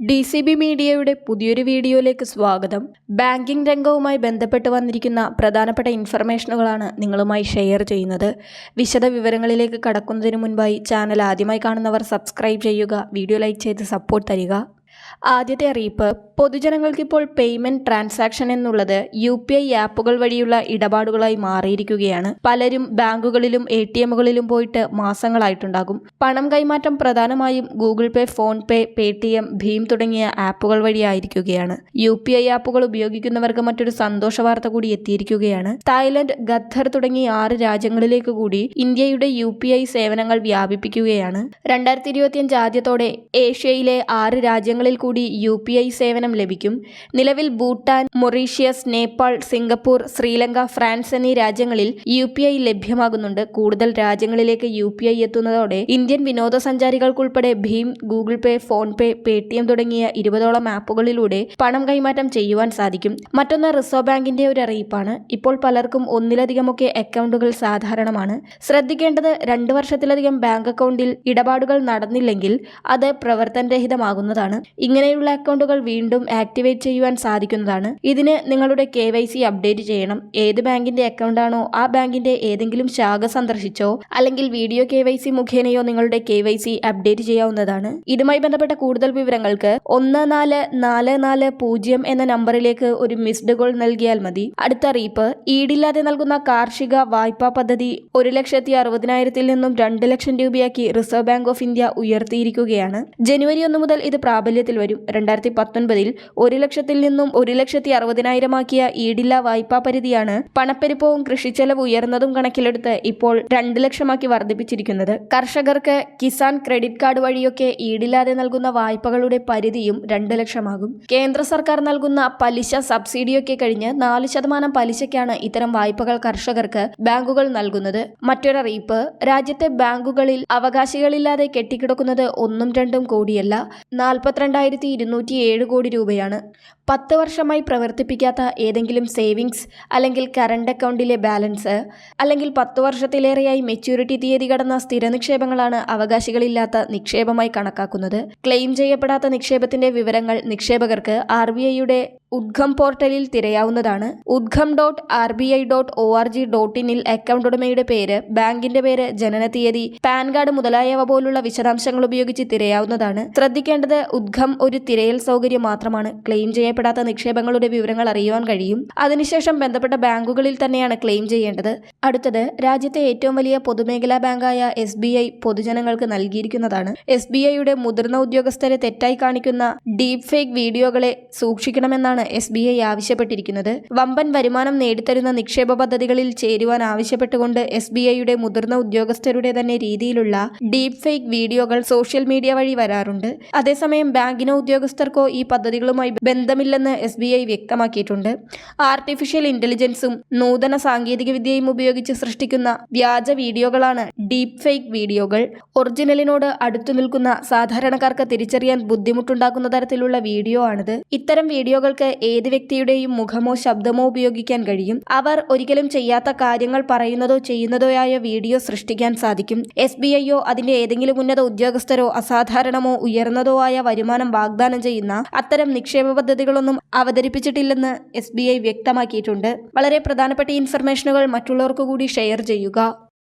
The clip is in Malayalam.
ഡി സി ബി മീഡിയയുടെ പുതിയൊരു വീഡിയോയിലേക്ക് സ്വാഗതം. ബാങ്കിംഗ് രംഗവുമായി ബന്ധപ്പെട്ട് വന്നിരിക്കുന്ന പ്രധാനപ്പെട്ട ഇൻഫർമേഷനുകളാണ് നിങ്ങളുമായി ഷെയർ ചെയ്യുന്നത്. വിശദ വിവരങ്ങളിലേക്ക് കടക്കുന്നതിന് മുൻപായി ചാനൽ ആദ്യമായി കാണുന്നവർ സബ്സ്ക്രൈബ് ചെയ്യുക വീഡിയോ ലൈക്ക് ചെയ്ത് സപ്പോർട്ട് തരിക. ആദ്യത്തെ അറിയിപ്പ് പൊതുജനങ്ങൾക്കിപ്പോൾ പേയ്മെന്റ് ട്രാൻസാക്ഷൻ എന്നുള്ളത് യു പി ഐ ആപ്പുകൾ വഴിയുള്ള ഇടപാടുകളായി മാറിയിരിക്കുകയാണ്. പലരും ബാങ്കുകളിലും എ ടി എമ്മുകളിലും പോയിട്ട് മാസങ്ങളായിട്ടുണ്ടാകും. പണം കൈമാറ്റം പ്രധാനമായും Google Pay PhonePe Paytm ഭീം തുടങ്ങിയ ആപ്പുകൾ വഴിയായിരിക്കുകയാണ് യു പി ഐ ആപ്പുകൾ ഉപയോഗിക്കുന്നവർക്ക് മറ്റൊരു സന്തോഷ വാർത്ത കൂടി എത്തിയിരിക്കുകയാണ്. തായ്ലൻഡ് ഖത്തർ തുടങ്ങി ആറ് രാജ്യങ്ങളിലേക്ക് കൂടി ഇന്ത്യയുടെ യു പി ഐ സേവനങ്ങൾ വ്യാപിപ്പിക്കുകയാണ്. രണ്ടായിരത്തി ഇരുപത്തിയഞ്ച് ആദ്യത്തോടെ ഏഷ്യയിലെ ആറ് രാജ്യങ്ങളിൽ കൂടി യു സേവനം ലഭിക്കും. നിലവിൽ Bhutan Mauritius Nepal Singapore Sri Lanka France എന്നീ രാജ്യങ്ങളിൽ യു ലഭ്യമാകുന്നുണ്ട്. കൂടുതൽ രാജ്യങ്ങളിലേക്ക് യു എത്തുന്നതോടെ ഇന്ത്യൻ വിനോദസഞ്ചാരികൾക്കുൾപ്പെടെ ഭീം Google Pay PhonePe Paytm തുടങ്ങിയ ഇരുപതോളം ആപ്പുകളിലൂടെ പണം കൈമാറ്റം ചെയ്യുവാൻ സാധിക്കും. മറ്റൊന്ന് റിസർവ് ബാങ്കിന്റെ ഒരു അറിയിപ്പാണ്. ഇപ്പോൾ പലർക്കും ഒന്നിലധികമൊക്കെ അക്കൗണ്ടുകൾ സാധാരണമാണ്. ശ്രദ്ധിക്കേണ്ടത് രണ്ട് വർഷത്തിലധികം ബാങ്ക് അക്കൗണ്ടിൽ ഇടപാടുകൾ നടന്നില്ലെങ്കിൽ അത് പ്രവർത്തനരഹിതമാകുന്നതാണ്. ഇങ്ങനെയുള്ള അക്കൗണ്ടുകൾ വീണ്ടും ആക്ടിവേറ്റ് ചെയ്യുവാൻ സാധിക്കുന്നതാണ്. ഇതിന് നിങ്ങളുടെ കെ അപ്ഡേറ്റ് ചെയ്യണം. ഏത് ബാങ്കിന്റെ അക്കൗണ്ടാണോ ആ ബാങ്കിന്റെ ഏതെങ്കിലും ശാഖ സന്ദർശിച്ചോ അല്ലെങ്കിൽ വീഡിയോ കെ മുഖേനയോ നിങ്ങളുടെ കെ അപ്ഡേറ്റ് ചെയ്യാവുന്നതാണ്. ഇതുമായി ബന്ധപ്പെട്ട കൂടുതൽ വിവരങ്ങൾക്ക് ഒന്ന് നാല് നാല് നാല് പൂജ്യം എന്ന നമ്പറിലേക്ക് ഒരു മിസ്ഡ് കോൾ നൽകിയാൽ മതി. അടുത്ത അറിയിപ്പ് ഈടില്ലാതെ നൽകുന്ന കാർഷിക വായ്പാ പദ്ധതി ഒരു ലക്ഷത്തി അറുപതിനായിരത്തിൽ നിന്നും രണ്ട് ലക്ഷം രൂപയാക്കി റിസർവ് ബാങ്ക് ഓഫ് ഇന്ത്യ ഉയർത്തിയിരിക്കുകയാണ്. ജനുവരി ഒന്ന് മുതൽ ഇത് പ്രാബല്യത്തിൽ വരും. രണ്ടായിരത്തി പത്തൊൻപതിൽ ഒരു ലക്ഷത്തിൽ നിന്നും ഒരു ലക്ഷത്തി അറുപതിനായിരമാക്കിയ ഈടില്ലാ വായ്പാ പരിധിയാണ് പണപ്പെരുപ്പവും കൃഷിച്ചെലവ് ഉയർന്നതും കണക്കിലെടുത്ത് ഇപ്പോൾ രണ്ട് ലക്ഷമാക്കി വർദ്ധിപ്പിച്ചിരിക്കുന്നത്. കർഷകർക്ക് കിസാൻ ക്രെഡിറ്റ് കാർഡ് വഴിയൊക്കെ ഈടില്ലാതെ നൽകുന്ന വായ്പകളുടെ പരിധിയും രണ്ട് ലക്ഷമാകും. കേന്ദ്ര സർക്കാർ നൽകുന്ന പലിശ സബ്സിഡിയൊക്കെ കഴിഞ്ഞ് നാല് ശതമാനം പലിശയ്ക്കാണ് ഇത്തരം വായ്പകൾ കർഷകർക്ക് ബാങ്കുകൾ നൽകുന്നത്. മറ്റൊരറിയിപ്പ് രാജ്യത്തെ ബാങ്കുകളിൽ അവകാശികളില്ലാതെ കെട്ടിക്കിടക്കുന്നത് ഒന്നും രണ്ടും കോടിയല്ല. നാൽപ്പത്തിരണ്ടായിരത്തി ഇരുന്നൂറ്റി ഏഴ് കോടി രൂപയാണ്. പത്ത് വർഷമായി പ്രവർത്തിപ്പിക്കാത്ത ഏതെങ്കിലും സേവിങ്സ് അല്ലെങ്കിൽ കറണ്ട് അക്കൗണ്ടിലെ ബാലൻസ് അല്ലെങ്കിൽ പത്ത് വർഷത്തിലേറെയായി മെച്യൂരിറ്റി തീയതി കടന്ന സ്ഥിര നിക്ഷേപങ്ങളാണ് അവകാശികളില്ലാത്ത നിക്ഷേപമായി കണക്കാക്കുന്നത്. ക്ലെയിം ചെയ്യപ്പെടാത്ത നിക്ഷേപത്തിന്റെ വിവരങ്ങൾ നിക്ഷേപകർക്ക് ആർ ബി ഐയുടെ ഉദ്ഗം പോർട്ടലിൽ തിരയാവുന്നതാണ്. Udgam dot R B I dot O R G dot ഇനിൽ account ഉടമയുടെ പേര് ബാങ്കിന്റെ പേര് ജനന തീയതി പാൻ കാർഡ് മുതലായവ പോലുള്ള വിശദാംശങ്ങൾ ഉപയോഗിച്ച് തിരയാവുന്നതാണ്. ശ്രദ്ധിക്കേണ്ടത് ഉദ്ഘം ഒരു തിരയൽ സൗകര്യം മാത്രമാണ്. ക്ലെയിം ചെയ്യപ്പെടാത്ത നിക്ഷേപങ്ങളുടെ വിവരങ്ങൾ അറിയുവാൻ കഴിയും. അതിനുശേഷം ബന്ധപ്പെട്ട ബാങ്കുകളിൽ തന്നെയാണ് ക്ലെയിം ചെയ്യേണ്ടത്. അടുത്തത് രാജ്യത്തെ ഏറ്റവും വലിയ പൊതുമേഖലാ ബാങ്കായ എസ് ബി ഐ പൊതുജനങ്ങൾക്ക് നൽകിയിരിക്കുന്നതാണ്. എസ് ബി ഐയുടെ മുതിർന്ന ഉദ്യോഗസ്ഥരെ തെറ്റായി കാണിക്കുന്ന ഡീപ് ഫേക്ക് വീഡിയോകളെ സൂക്ഷിക്കണമെന്നാണ് എസ് ബി ഐ ആവശ്യപ്പെട്ടിരിക്കുന്നത്. വമ്പൻ വരുമാനം നേടിത്തരുന്ന നിക്ഷേപ പദ്ധതികളിൽ ചേരുവാൻ ആവശ്യപ്പെട്ടുകൊണ്ട് എസ് ബി ഐയുടെ മുതിർന്ന ഉദ്യോഗസ്ഥരുടെ തന്നെ രീതിയിലുള്ള ഡീപ് ഫേക്ക് വീഡിയോകൾ സോഷ്യൽ മീഡിയ വഴി വരാറുണ്ട്. അതേസമയം ബാങ്കിനോ ഉദ്യോഗസ്ഥർക്കോ ഈ പദ്ധതികളുമായി ബന്ധമില്ലെന്ന് എസ് ബി ഐ വ്യക്തമാക്കിയിട്ടുണ്ട്. ആർട്ടിഫിഷ്യൽ ഇന്റലിജൻസും നൂതന സാങ്കേതിക വിദ്യയും ഉപയോഗിച്ച് സൃഷ്ടിക്കുന്ന വ്യാജ വീഡിയോകളാണ് ഡീപ് ഫേക്ക് വീഡിയോകൾ. ഒറിജിനലിനോട് അടുത്തു നിൽക്കുന്ന സാധാരണക്കാർക്ക് തിരിച്ചറിയാൻ ബുദ്ധിമുട്ടുണ്ടാക്കുന്ന തരത്തിലുള്ള വീഡിയോ ആണിത്. ഇത്തരം വീഡിയോകൾക്ക് ഏത് വ്യക്തിയുടെയും മുഖമോ ശബ്ദമോ ഉപയോഗിക്കാൻ കഴിയും. അവർ ഒരിക്കലും ചെയ്യാത്ത കാര്യങ്ങൾ പറയുന്നതോ ചെയ്യുന്നതോ ആയ വീഡിയോ സൃഷ്ടിക്കാൻ സാധിക്കും. എസ് ബി ഐയോ അതിന്റെ ഏതെങ്കിലും ഉന്നത ഉദ്യോഗസ്ഥരോ അസാധാരണമോ ഉയർന്നതോ ആയ വരുമാനം വാഗ്ദാനം ചെയ്യുന്ന അത്തരം നിക്ഷേപ പദ്ധതികളൊന്നും അവതരിപ്പിച്ചിട്ടില്ലെന്ന് എസ് വ്യക്തമാക്കിയിട്ടുണ്ട്. വളരെ പ്രധാനപ്പെട്ട ഇൻഫർമേഷനുകൾ മറ്റുള്ളവർക്ക് കൂടി ഷെയർ ചെയ്യുക.